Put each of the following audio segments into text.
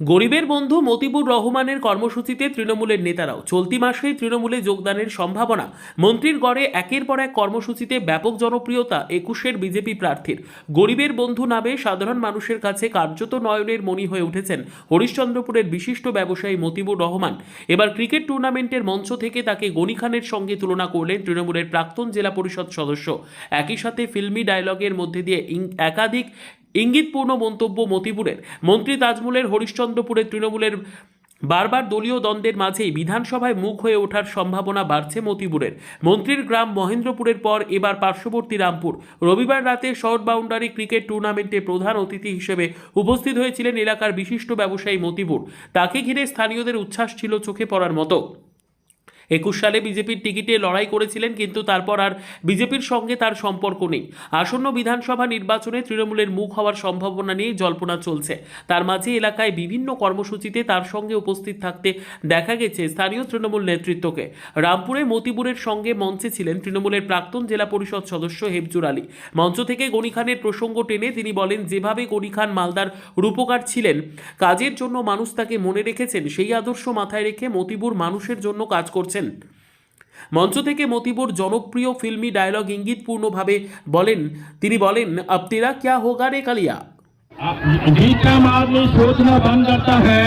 গরিবের বন্ধু মতিবুর রহমানের কর্মসূচিতে তৃণমূলের নেতারাও। চলতি মাসেই তৃণমূলে যোগদানের সম্ভাবনা। মন্ত্রীর গড়ে একের পর এক কর্মসূচিতে ব্যাপক জনপ্রিয়তা একুশের বিজেপি প্রার্থীর। গরিবের বন্ধু নামে সাধারণ মানুষের কাছে কার্যত নয়নের মণি হয়ে উঠেছেন হরিশ্চন্দ্রপুরের বিশিষ্ট ব্যবসায়ী মতিবুর রহমান। এবার ক্রিকেট টুর্নামেন্টের মঞ্চ থেকে তাকে গনি খানের সঙ্গে তুলনা করলেন তৃণমূলের প্রাক্তন জেলা পরিষদ সদস্য। একই সাথে ফিল্মি ডায়লগের মধ্যে দিয়ে একাধিক ইঙ্গিতপূর্ণ মন্তব্য মতিপুরের মন্ত্রী তাজমুলের হরিশ্চন্দ্রপুরের তৃণমূলের বারবার দলীয় দ্বন্দ্বের মাঝেই বিধানসভায় মুখ হয়ে ওঠার সম্ভাবনা বাড়ছে মতিপুরের। মন্ত্রীর গ্রাম মহেন্দ্রপুরের পর এবার পার্শ্ববর্তী রামপুর। রবিবার রাতে শর্ট বাউন্ডারি ক্রিকেট টুর্নামেন্টে প্রধান অতিথি হিসেবে উপস্থিত হয়েছিলেন এলাকার বিশিষ্ট ব্যবসায়ী মতিপুর। তাকে ঘিরে স্থানীয়দের উচ্ছ্বাস ছিল চোখে পড়ার মতো। একুশ সালে বিজেপির টিকিটে লড়াই করেছিলেন, কিন্তু তারপর আর বিজেপির সঙ্গে তার সম্পর্ক নেই। আসন্ন বিধানসভা নির্বাচনে তৃণমূলের মুখ হওয়ার সম্ভাবনা নিয়ে জল্পনা চলছে। তার মাঝে এলাকায় বিভিন্ন কর্মসূচিতে তার সঙ্গে উপস্থিত থাকতে দেখা গেছে স্থানীয় তৃণমূল নেতৃত্বকে। রামপুরে মতিপুরের সঙ্গে মঞ্চে ছিলেন তৃণমূলের প্রাক্তন জেলা পরিষদ সদস্য হেফজুর আলী। মঞ্চ থেকে গনি খানের প্রসঙ্গ টেনে তিনি বলেন, যেভাবে গনি খান মালদার রূপকার ছিলেন, কাজের জন্য মানুষ তাকে মনে রেখেছেন, সেই আদর্শ মাথায় রেখে মতিবুর মানুষের জন্য কাজ করছেন মঞ্চ থেকে মতিবুর জনপ্রিয় ফিল্মি ডায়লগ ইঙ্গিতপূর্ণভাবে বলেন তিনি বলেন अब तेरा क्या होगा रे कलिया जिस टाइम आदमी सोचना बंद करता है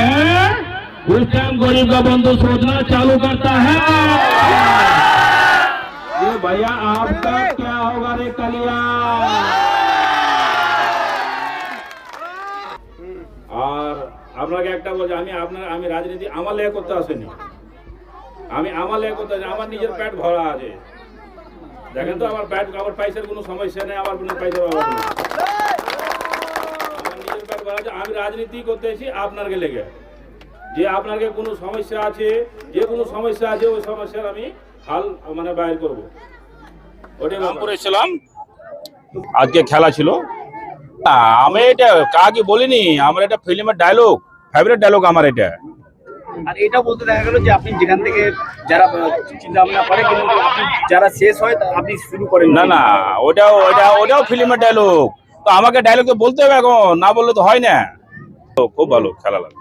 उस टाइम गरीब का बंधु सोचना चालू करता है ये भैया आपका क्या होगा रे कलिया আর আপনাকে একটা বলছি আমি আপনার আমি রাজনীতি আমার লেগে করতে আসেনি আমি আমার আসেনি আমার নিজের প্যাট ভরা আছে। দেখেন তো, আমার প্যাট আমার পয়সার কোনো সমস্যা নেই, আমার কোনো পয়সার অভাব নেই। আছে, আমি রাজনীতি করতে এসেছি আপনাকে লেগে। যে আপনাকে কোনো সমস্যা আছে, যে কোনো সমস্যা আছে, ওই সমস্যার আমি হাল মানে বাইর করব। ওটাই রামপুরে ছিলাম, আজকে খেলা ছিল। আমি এটা কাকে বলিনি, আমার এটা ফিল্মের ডায়লগ ফেভারিট ডায়লগ আমার এটা। আর এটা বলতে দেখা গেল যে আপনি যেখান থেকে যারা চিন্তা ভাবনা করে কিন্তু যারা শেষ হয় আপনি শুরু করেন। না না, ওটাও, ওটা, ওটাও ফিল্মের ডায়লগ তো আমাকে ডায়লগ তো বলতে হবে এখন, না বললে তো হয় না। খুব ভালো, খেলা লাগে।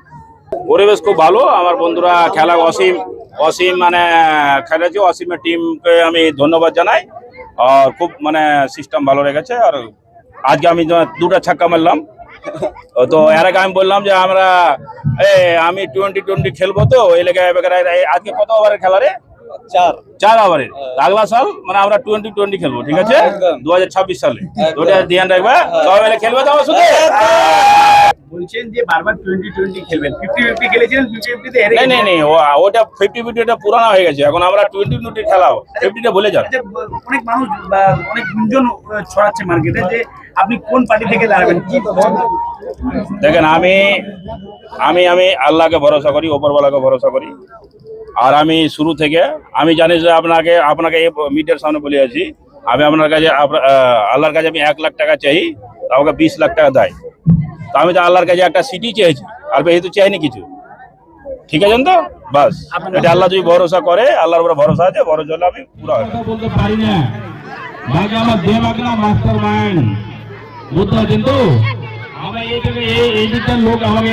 পরিবেশ খুব ভালো, আমার বন্ধুরা খেলা অসীম অসীম মানে খেলেছে অসীমের টিমকে আমি ধন্যবাদ জানাই। আর খুব মানে সিস্টেম ভালো রেখেছে। আর আজকে আমি দুটা ছাক্কা মারলাম। তো এর আগে আমি বললাম যে আমরা আমি টোয়েন্টি টোয়েন্টি খেলব তো এই লেগে আজকে কত ওভারের খেলা রে? চার। চার ওভারের আগলা সাল মানে আমরা টোয়েন্টি টোয়েন্টি খেলব ঠিক আছে? দু হাজার ছাব্বিশ সালে। ওটা ধ্যান রাখবা সবাই মিলে খেলবে তো আমার বলছেন যে বারবার টোয়েন্টি টোয়েন্টি খেলবেন। ফিফটি ফিফটি খেলেছিলেন ফিফটি ফিফটিতে হেরে নেই নেই নেই ওটা ফিফটি ফিফটি এটা পুরানো হয়ে গেছে। এখন আমরা টোয়েন্টি টোয়েন্টি খেলাও। ফিফটিটা ভুলে যান। অনেক মানুষ অনেক গুঞ্জন ছড়াচ্ছে মার্কেটে যে আপনি কোন পার্টি থেকে দাঁড়াবেন? কি দেখেন আমি আমি আমি আল্লাহকে ভরসা করি ওপরওয়ালাকে ভরসা করি। আর আমি শুরু থেকে আমি জানি যে আপনাকে আপনাকে এই মিডিয়ার সামনে বলে আছি। আমি আপনার কাছে আল্লাহর কাছে আমি এক লাখ টাকা চাই তো আমাকে বিশ লাখ টাকা দেয়। তো আমি তো আল্লাহর কাছে একটা সিটি চেয়েছি আর বেহেতু চাইনি কিছু। ঠিক আছেন তো? বাস এটা আল্লাহ যদি ভরসা করে আল্লাহর উপরে ভরসা আছে ভরসা হলে আমি পুরো হবে মাস্টার মাইন্ড এই লোক আমাকে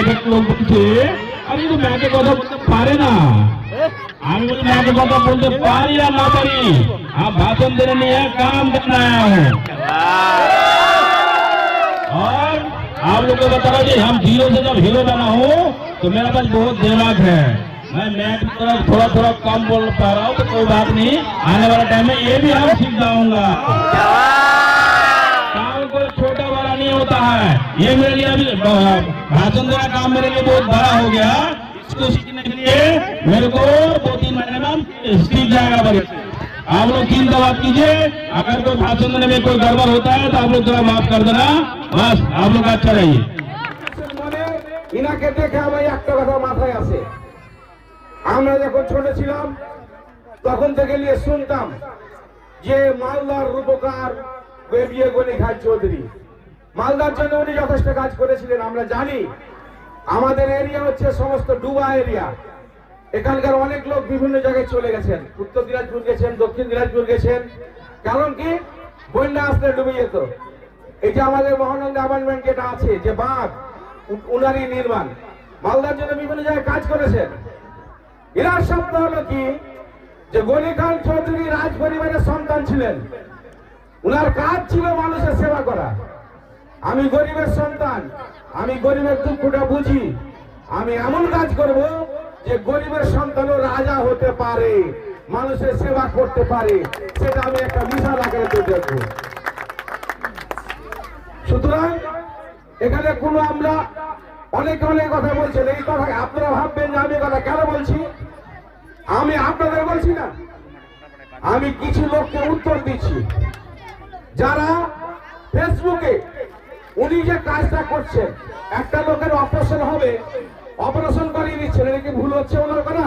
আমি কথা বলতে পারে না। আমি কথা বলতে পারি আর না পারি। আর ভাষণ নিয়ে কাম आप लोग को बता रहा जी, हम ज़ीरो से जब हीरो बना हूँ तो मेरा पास बहुत दिमाग है। मैं मैथ की तरफ़ थोड़ा थोड़ा कम बोल पा रहा हूँ तो कोई बात नहीं। आने वाले टाइम में ये भी हम सीख जाऊँगा। काम कोई छोटा बड़ा नहीं होता है। ये मेरे लिए अभी भाषण देना काम मेरे लिए बहुत बड़ा हो गया। इसको सीखने के लिए मेरे को दो तीन महीने में सीख जाएगा बड़े। आप लोग चिंता बात कीजिए अगर कोई भाषण देने में कोई गड़बड़ होता है तो आप लोग थोड़ा माफ कर देना बस आप लोग अच्छा रहिए মানে ইনাকে দেখে আমার একটা কথা মাথায় আছে আমরা যখন ছোট ছিলাম তখন থেকে নিয়ে শুনতাম যে মালদার রূপকার বেবিয়ে গলি খান চৌধুরী মালদার জন্য উনি যথেষ্ট কাজ করেছিলেন আমরা জানি আমাদের এরিয়া হচ্ছে সমস্ত ডুবা এরিয়া এখানকার অনেক লোক বিভিন্ন জায়গায় চলে গেছেন। উত্তর দিনাজপুর গেছেন, দক্ষিণ দিনাজপুর গেছেন। কারণ কি? বন্যা আসলে ডুবে যেত। এই যে আমাদের মহানন্দা অ্যাপার্টমেন্ট যেটা আছে, যে উ- উনারই নির্মাণ, মালদার জন্য বিভিন্ন জায়গায় কাজ করেছেন। এনার শব্দ হলো কি? যে খান চৌধুরী রাজ পরিবারের সন্তান ছিলেন। উনার কাজ ছিল মানুষের সেবা করা। আমি গরিবের সন্তান, আমি গরিবের দুঃখটা বুঝি। আমি এমন কাজ করব যে গরিবের সন্তানও রাজা হতে পারে, মানুষের সেবা করতে পারে, সেটা আমি একটা বিশাল আকারে দেখব সুতরাং এখানে কোনো আমরা অনেক অনেক কথা বলছেন, এই কথা আপনারা ভাববেন যে আমি কথা কেন বলছি? আমি আপনাদের বলছি না। আমি কিছু লোককে উত্তর দিচ্ছি। যারা ফেসবুকে উনি যে কাজটা করছেন, একটা লোকের অপারেশন হবে অপারেশন করিয়ে দিচ্ছে এটা কি ভুল হচ্ছে ওনার করা